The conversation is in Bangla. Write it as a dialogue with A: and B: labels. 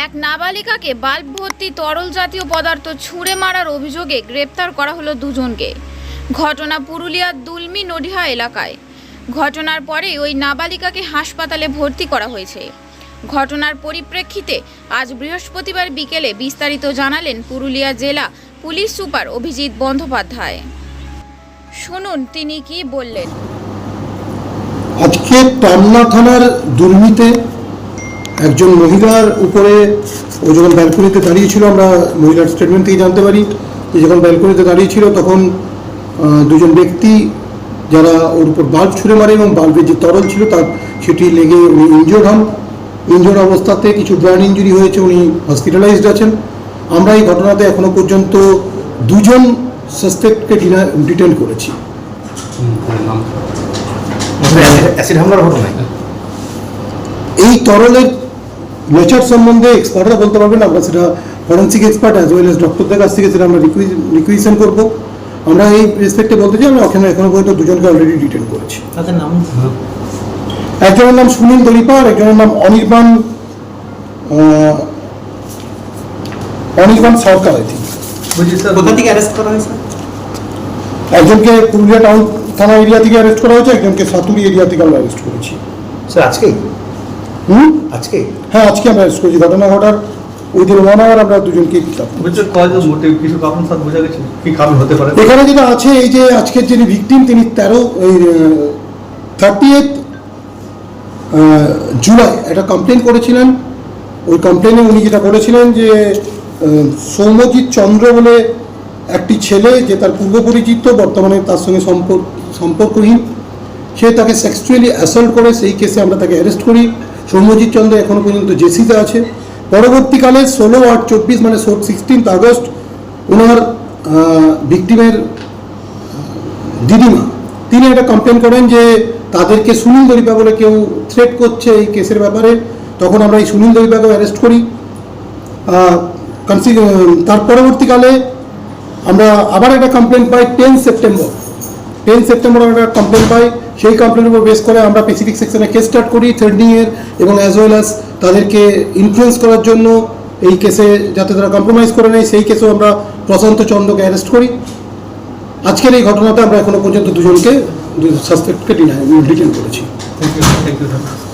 A: এক নাবালিকাকে বাল্ব ভর্তি তরল জাতীয় পদার্থ ছুঁড়ে মারার অভিযোগে গ্রেপ্তার করা হলো দুজনকে। ঘটনা পুরুলিয়ার দুলমি নডিহা এলাকায়। ঘটনার পরে ওই নাবালিকাকে হাসপাতালে ভর্তি করা হয়েছে। ঘটনার পরিপ্রেক্ষিতে আজ বৃহস্পতিবার বিকেলে বিস্তারিত জানালেন পুরুলিয়া জেলা পুলিশ সুপার অভিজিৎ বন্দ্যোপাধ্যায়। শুনুন, তিনি কি বললেন।
B: আজকে টামনা থানার দুর্নীতে একজন মহিলার উপরে ও যখন ব্যালকনিতে দাঁড়িয়েছিল আমরা মহিলার স্টেটমেন্ট থেকে জানতে পারি যে যখন ব্যালকনিতে দাঁড়িয়েছিল তখন দুজন ব্যক্তি যারা ওর উপর বাল্ব ছুঁড়ে মারে এবং বাল্বের যে তরল ছিল তার সেটি লেগে উনি ইনজোর্ড হন। ইনজোর্ড অবস্থাতে কিছু ব্রান ইঞ্জুরি হয়েছে উনি হসপিটালাইজড আছেন। আমরা এই ঘটনাতে এখনও পর্যন্ত দুজন সাসপেক্টকে ডিটেন করেছি। এই তরলের নেচার সম্বন্ধে এক্সপার্টরা বলতে পারবেন আমরা সেটা forensic expert as well as ডক্টরদের কাছ থেকে সেটা আমরা রিকুইশন করব। আমরা এই রেসপেক্টে বলতে চাই আমরা ওখানে এখনও পর্যন্ত দুজনকে অলরেডি ডিটেন করেছি।
C: তাদের নাম
B: একজনের নাম সুনীল দলিপা আর একজনের নাম অনির্বাণ অনির্বাণ সরকার আই থিঙ্ক
C: কোথা থেকে অ্যারেস্ট করা হয়েছে?
B: একজনকে পুরুলিয়া টাউন থানা এরিয়া থেকে অ্যারেস্ট করা হয়েছে একজনকে সাতুরি এরিয়া থেকে আমরা অ্যারেস্ট করেছি।
D: স্যার আজকেই?
B: হুম?
D: আজকে?
B: হ্যাঁ আজকে আমরা করেছি ঘটনা ঘটার উইদিন ওয়ান আওয়ার আমরা দুজনকে এখানে যেটা আছে এই যে আজকের যিনি ভিকটিম তিনি তেরো থার্টি এইট জুলাই একটা কমপ্লেন করেছিলেন। ওই কমপ্লেনে উনি যেটা বলেছিলেন যে সৌম্যজিৎ চন্দ্র বলে একটি ছেলে যে তার পূর্ব পরিচিত বর্তমানে তার সঙ্গে সম্পর্ক সম্পর্কহীন সে তাকে সেক্সুয়ালি অ্যাসল্ট করে সেই কেসে আমরা তাকে অ্যারেস্ট করি। সৌম্যজিৎ চন্দ্র এখনও পর্যন্ত জেসিতে আছে। পরবর্তীকালে ষোলো আট চব্বিশ মানে সিক্সটিন্থ আগস্ট ওনার ভিকটিমের দিদিমা, তিনি একটা কমপ্লেন করেন যে তাদেরকে সুনীল দরিপা বলে কেউ থ্রেট করছে এই কেসের ব্যাপারে। তখন আমরা এই সুনীল দরিপাকে অ্যারেস্ট করি। তার পরবর্তীকালে আমরা আবার একটা কমপ্লেন পাই টেন সেপ্টেম্বর টেন সেপ্টেম্বর আমরা কমপ্লেন পাই। সেই কমপ্লেনের উপর বেস করে আমরা প্যাসিফিক সেকশনে কেস স্টার্ট করি থ্রেডিংয়ের এবং অ্যাজ ওয়েল অ্যাজ তাদেরকে ইনফ্লুয়েস করার জন্য এই কেসে যাতে তারা কম্প্রোমাইজ করে নেয়, সেই কেসেও আমরা প্রশান্ত চন্দ্রকে অ্যারেস্ট করি। আজকের এই ঘটনাতে আমরা এখনও পর্যন্ত দুজনকে সাসপেক্টকে ডিটেন করেছি।
E: Thank you thank you